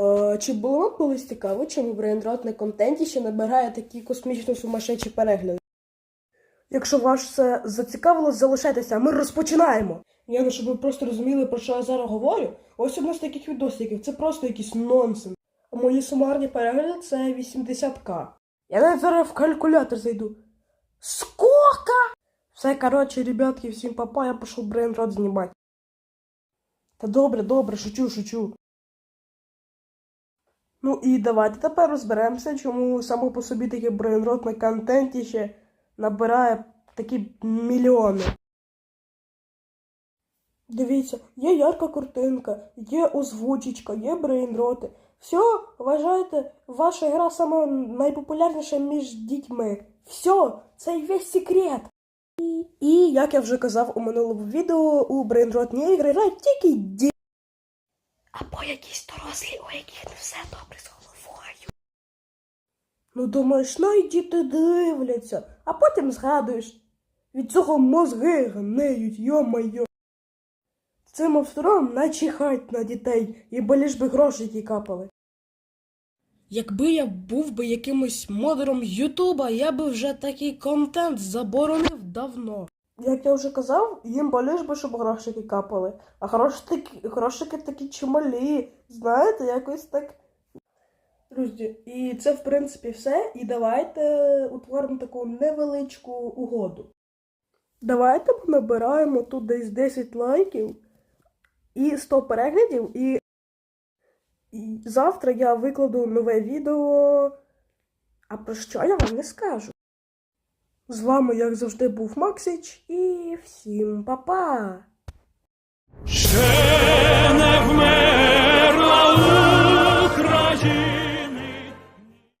Е, чи було вам колись цікаво, чому брейнрот на контенті ще набирає такі космічно сумасшедші перегляди? Якщо вас це зацікавило, залишайтеся, ми розпочинаємо. Я ну, щоб ви просто розуміли, про що я зараз говорю. Ось одне з таких відосиків, це просто якийсь нонсенс. А мої сумарні перегляди це 80к. Я навіть зараз в калькулятор зайду. Сколько? Все, коротше, ребятки, всім папа, я пішов брейнрот знімати. Та добре, добре, шучу, шучу. Ну і давайте тепер розберемося, чому саме по собі такий брейнрот на контенті ще набирає такі мільйони. Дивіться, є ярка картинка, є озвучечка, є брейнроти. Все, вважайте, ваша гра сама найпопулярніша між дітьми. Все, це і весь секрет. І, і як я вже казав у минулому відео, у брейнротні ігри грають тільки ді. Або якісь дорослі, у яких не все добре з головою. Ну, думаєш, ну і діти дивляться, а потім згадуєш. Від цього мозги гниють, йо-майо. Цим авторам начихать на дітей, і лиш би гроші капали. Якби я був би якимось модером Ютуба, я би вже такий контент заборонив давно. Як я вже казав, їм болиш би, щоб грошики капали. А грошики, грошики такі чималі. Знаєте, якось так. Друзі, і це в принципі все. І давайте утворимо таку невеличку угоду. Давайте набираємо тут десь 10 лайків і 100 переглядів, і, і завтра я викладу нове відео. А про що я вам не скажу. З вами, як завжди, був Максич, і всім па-па!